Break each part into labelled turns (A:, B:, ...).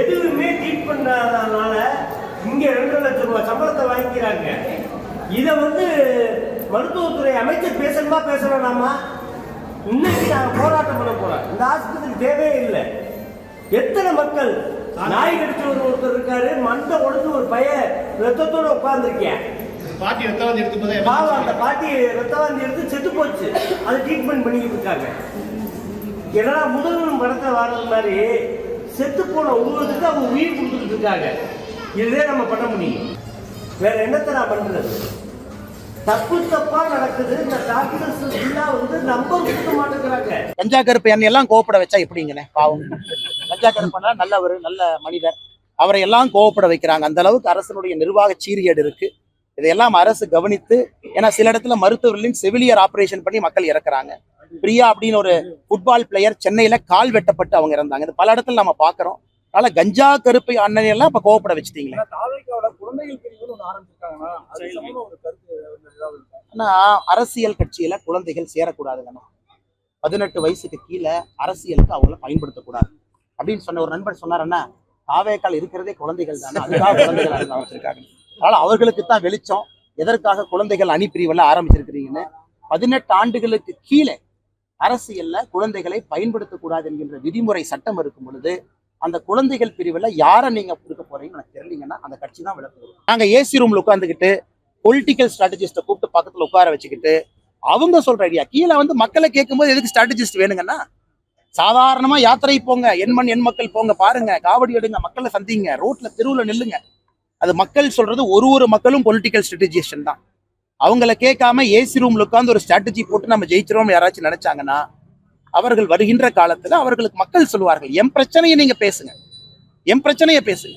A: எதுவுமே ட்ரீட் பண்ணாதனால இங்க ரெண்டு லட்சம் ரூபாய் சம்பளத்தை வாங்கிக்கிறாங்க. இதை வந்து மருத்துவத்துறை அமைச்சர் பேசணுமா பேச வேணாமா இன்னைக்கு நாங்க போராட்டம் பண்ண போறோம் இந்த ஆஸ்பத்திரி தேவையே இல்லை. எத்தனை மக்கள் நாய் கடிச்ச ஒரு ஒருத்தர் இருக்காரு மண்டை உடஞ்சு ஒரு பையன் ரத்தத்தோட உட்கார்ந்துருக்கேன்.
B: பாட்டி ரத்தவாந்தி எடுத்து
A: பாவம் அந்த பாட்டி ரத்தவாந்தி எடுத்து செத்து போச்சு. அது ட்ரீட்மெண்ட் பண்ணிக்கிட்டு இருக்காங்க. என்னடா முதல்வன் படத்தை வாழ்றது மாதிரி செத்து போன உருவத்துக்கு அவங்க உயிர் கொடுத்துட்டு இருக்காங்க. இதே நம்ம பண்ண முடியும். வேற என்னத்தை நான் பண்றது? தப்பு தப்பா நடக்குது. இந்த டாக்டர்ஸ் எல்லாம் வந்து நம்பர் கொடுக்க மாட்டேங்கிறாங்க.
C: கஞ்சா கருப்பு எண்ணெய் எல்லாம் கோவப்பட வச்சா எப்படிங்கண்ணே? பாவம். கஞ்சா கருப்பனா ஒரு நல்ல மனிதர். அவரை எல்லாம் கோவப்பட வைக்கிறாங்க. அந்த அளவுக்கு அரசனுடைய நிர்வாக சீரியடு இருக்கு. இதையெல்லாம் அரசு கவனித்து ஏன்னா சில இடத்துல மருத்துவர்களின் செவிலியர் ஆபரேஷன் பண்ணி மக்கள் இறக்குறாங்க. பிரியா அப்படின்னு ஒரு ஃபுட்பால் பிளேயர் சென்னையில கால் வெட்டப்பட்டு அவங்க இறந்தாங்க. இது பல இடத்துல நம்ம பாக்குறோம் அதனால கஞ்சா கருப்பை அண்ணன் எல்லாம் இப்ப கோவப்பட வச்சுட்டீங்களே? ஆனா அரசியல் கட்சியில குழந்தைகள் சேரக்கூடாதுங்கண்ணா பதினெட்டு வயசுக்கு கீழே அரசியலுக்கு அவங்கள பயன்படுத்தக்கூடாது. அப்படின்னு சொன்ன ஒரு நண்பர் சொன்னாருன்னா தாவேக்கால் இருக்கிறதே குழந்தைகள் தானே அதுக்காக குழந்தைகள் வச்சிருக்காங்க அதனால அவர்களுக்கு தான் வெளிச்சம். எதற்காக குழந்தைகள் அணி பிரிவெல்லாம் ஆரம்பிச்சிருக்கிறீங்கன்னு? பதினெட்டு ஆண்டுகளுக்கு கீழே அரசியல்ல குழந்தைகளை பயன்படுத்தக்கூடாது என்கின்ற விதிமுறை சட்டம் இருக்கும் பொழுது அந்த குழந்தைகள் பிரிவில் யாரை நீங்க கொடுக்க போறீங்கன்னு எனக்கு தெரியலீங்கன்னா அந்த கட்சி தான் விளக்கு நாங்க ஏசி ரூம்ல உட்காந்துக்கிட்டு பொலிட்டிக்கல் ஸ்ட்ராட்டஜிஸ்ட்டை கூப்பிட்டு பக்கத்துல உட்கார வச்சுக்கிட்டு அவங்க சொல்ற ஐடியா கீழே வந்து மக்களை கேட்கும்போது எதுக்கு ஸ்ட்ராட்டஜிஸ்ட் வேணுங்கன்னா சாதாரணமா யாத்திரை போங்க என் மண் என் மக்கள் போங்க பாருங்க காவடி எடுங்க மக்களை சந்திங்க ரோட்ல தெருவுல நில்லுங்க. அது மக்கள் சொல்றது ஒரு ஒரு மக்களும் பொலிட்டிக்கல் ஸ்ட்ராட்டஜிஷன் தான். அவங்கள கேட்காம ஏசி ரூம்ல உட்காந்து ஒரு ஸ்ட்ராட்டஜி போட்டு நம்ம ஜெயிச்சிரோம் யாராச்சும் நினைச்சாங்கன்னா அவர்கள் வருகின்ற காலத்துல அவர்களுக்கு மக்கள் சொல்லுவார்கள் என் பிரச்சனையை நீங்க பேசுங்க. என் பிரச்சனையை பேசுங்க.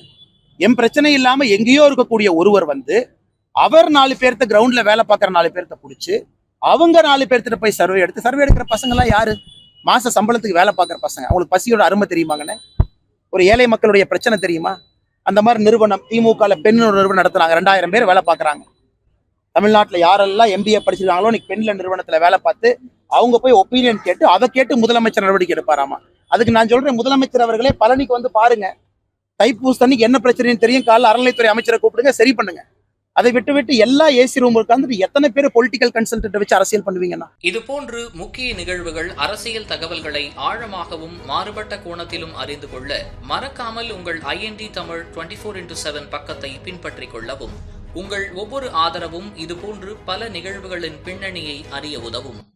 C: என் பிரச்சனை இல்லாம எங்கேயோ இருக்கக்கூடிய ஒருவர் வந்து அவர் நாலு பேர்த்த கிரவுண்ட்ல வேலை பார்க்குற நாலு பேர்த்த பிடிச்சி அவங்க நாலு பேர்த்திட்ட போய் சர்வே எடுத்து சர்வே எடுக்கிற பசங்களாம் யாரு? மாச சம்பளத்துக்கு வேலை பார்க்குற பசங்க. அவங்களுக்கு பசியோட அருமை தெரியுமாங்கண்ணே? ஒரு ஏழை மக்களுடைய பிரச்சனை தெரியுமா? அந்த மாதிரி நிறுவனம் திமுகவில் பெண்ணோட நிறுவனம் நடத்துறாங்க. ரெண்டாயிரம் பேர் வேலை பார்க்குறாங்க. தமிழ்நாட்டில் யாரெல்லாம் எம்பிஏ படிச்சிருக்காங்களோ இன்னைக்கு பெண்ல நிறுவனத்துல வேலை பார்த்து அவங்க போய் ஒப்பீனியன் கேட்டு அதை கேட்டு முதலமைச்சர் நடவடிக்கை எடுப்பாராமா? அதுக்கு நான் சொல்றேன் முதலமைச்சர் அவர்களே பழனிக்கு வந்து பாருங்க. தைப்பூசத்தன்னைக்கு என்ன பிரச்சனைன்னு தெரியும்? காலைல அறநிலைத்துறை அமைச்சரை கூப்பிடுங்க சரி பண்ணுங்க. அதை விட்டு விட்டு எல்லா ஏசி ரூம் உட்காந்துட்டு எத்தனை பேர் பொலிட்டிக்கல் கன்சல்டன்ட் வச்சு அரசியல் பண்ணுவீங்கன்னா?
D: இதுபோன்று முக்கிய நிகழ்வுகள் அரசியல் தகவல்களை ஆழமாகவும் மாறுபட்ட கோணத்திலும் அறிந்து கொள்ள மறக்காமல் உங்கள் IND Tamil twenty four into seven பக்கத்தை பின்பற்றிக் கொள்ளவும். உங்கள் ஒவ்வொரு ஆதரவும் இதுபோன்று பல நிகழ்வுகளின் பின்னணியை அறிய உதவும்.